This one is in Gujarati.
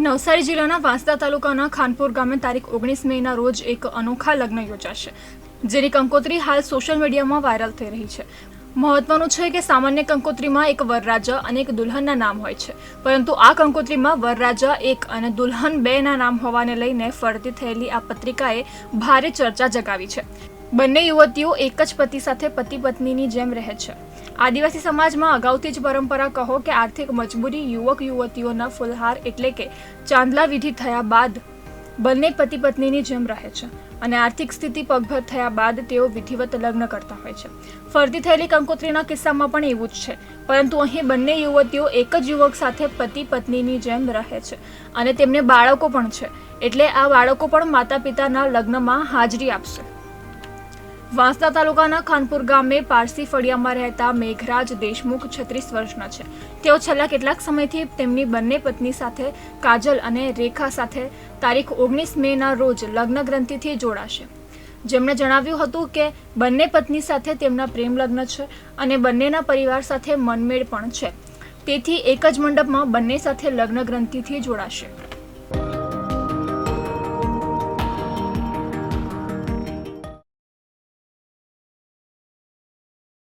નવસારી જિલ્લાના વાંસદા તાલુકાના ખાનપુર ગામે તારીખ ઓગણીસ મેના રોજ એક અનોખા લગ્ન યોજાશે, જેની કંકોત્રી હાલ સોશિયલ મીડિયામાં વાયરલ થઈ રહી છે. મહત્વનું છે કે સામાન્ય કંકોત્રીમાં એક વરરાજા અને એક દુલ્હનના નામ હોય છે, પરંતુ આ કંકોત્રીમાં વરરાજા એક અને દુલ્હન બે ના નામ હોવાને લઈને ફરતી થયેલી આ પત્રિકાએ ભારે ચર્ચા જગાવી છે. બંને યુવતીઓ એક જ પતિ સાથે પતિ પત્નીની જેમ રહે છે. આદિવાસી સમાજમાં અગાઉથી જ પરંપરા કહો કે આર્થિક મજબૂરી યુવક યુવતીઓના ફુલહાર એટલે કે ચાંદલા વિધિ થયા બાદ બંને પતિ પત્નીની જેમ રહે છે અને આર્થિક સ્થિતિ પગભર થયા બાદ તેઓ વિધિવત લગ્ન કરતા હોય છે. ફરતી થયેલી કંકોત્રીના કિસ્સામાં પણ એવું જ છે. પરંતુ અહીં બંને યુવતીઓ એક જ યુવક સાથે પતિ પત્નીની જેમ રહે છે અને તેમને બાળકો પણ છે. એટલે આ બાળકો પણ માતા પિતાના લગ્નમાં હાજરી આપશે. વાંસદા તાલુકાના ખાનપુર ગામે પારસી ફળિયામાં રહેતા મેઘરાજ દેશમુખ છત્રીસ વર્ષના છે. તેઓ છેલ્લા કેટલાક સમયથી તેમની બંને પત્ની સાથે કાજલ અને રેખા સાથે તારીખ ઓગણીસ મેના રોજ લગ્ન ગ્રંથિથી જોડાશે. જેમણે જણાવ્યું હતું કે બંને પત્ની સાથે તેમના પ્રેમ લગ્ન છે અને બંનેના પરિવાર સાથે મનમેળ પણ છે. તેથી એક જ મંડપમાં બંને સાથે લગ્ન ગ્રંથિથી જોડાશે.